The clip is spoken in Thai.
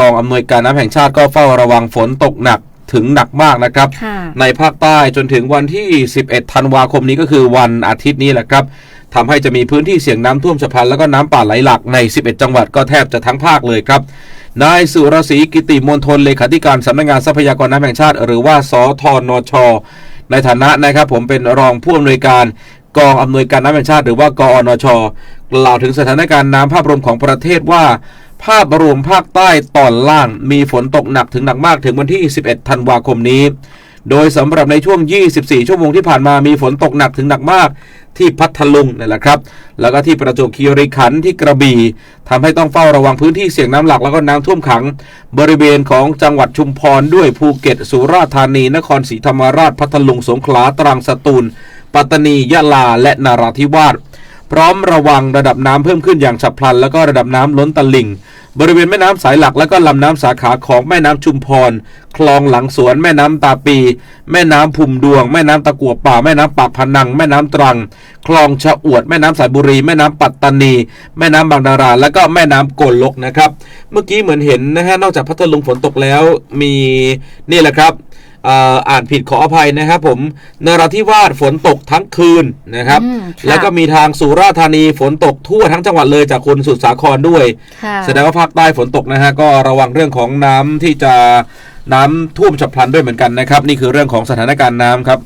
กองอำนวยการน้ำแห่งชาติก็เฝ้าระวังฝนตกหนักถึงหนักมากนะครับค่ะในภาคใต้จนถึงวันที่ 11 ธันวาคมนี้ก็คือวันอาทิตย์นี้แหละครับทำให้จะมีพื้นที่เสี่ยงน้ำท่วมฉับพลัน แล้วก็น้ำป่าไหลหลากใน 11 จังหวัดก็แทบจะทั้งภาคเลยครับนายสุรศรีกิติมณฑลเลขาธิการสำนักงานทรัพยากรน้ำแห่งชาติ หรือว่าสทนช ในฐานะนะครับผมเป็นรองผู้อำนวยการกองอำนวยการน้ำแห่งชาติ หรือว่ากอนชกล่าวถึงสถานการณ์น้ำภาพรวมของประเทศว่า ภาพรวมภาคใต้ตอนล่างมีฝนตกหนักถึงหนักมากถึงวันที่ 11 ธันวาคมนี้ โดยสำหรับในช่วง 24 ชั่วโมงที่ผ่านมามีฝนตกหนักถึงหนักมากที่พัทลุงนี่แหละครับ แล้วก็ที่ประจวบคีรีขันธ์ที่กระบี่ทำให้ต้องเฝ้าระวังพื้นที่เสี่ยงน้ำหลักแล้วก็น้ำท่วมขัง บริเวณของจังหวัดชุมพรด้วยภูเก็ต สุราษฎร์ธานี นครศรีธรรมราช พัทลุง สงขลา ตรัง สตูล ปัตตานี ยะลา และนาราธิวาส พร้อมระวังระดับน้ำเพิ่มขึ้นอย่างฉับพลัน แล้วก็ระดับน้ำล้นตลิ่ง บริเวณแม่น้ำสายหลัก และก็ลำน้ำสาขาของแม่น้ำชุมพร คลองหลังสวน แม่น้ำตาปี แม่น้ำพุมดวง แม่น้ำตะกัวป่า แม่น้ำปากพนัง แม่น้ำตรัง คลองชะอวด แม่น้ำสายบุรี แม่น้ำปัตตานี แม่น้ำบางนารา แล้วก็แม่น้ำโกลกนะครับ เมื่อกี้เหมือนเห็นนะฮะ นอกจากพัทลุงฝนตกแล้ว มีนี่แหละครับ อ่ออ่านผิดขออภัยนะครับ ผมนราธิวาสฝนตกทั้งคืนนะครับอืมค่ะแล้วก็มีทางสุราษฎร์ธานีฝนตกทั่วทั้งจังหวัดเลยจากคุณสุดสาครด้วยค่ะแสดงว่าภาคใต้ฝนตกนะฮะก็ระวังเรื่องของน้ำที่จะน้ำท่วมฉับพลันด้วยเหมือนกันนะครับ นี่คือเรื่องของสถานการณ์น้ำครับ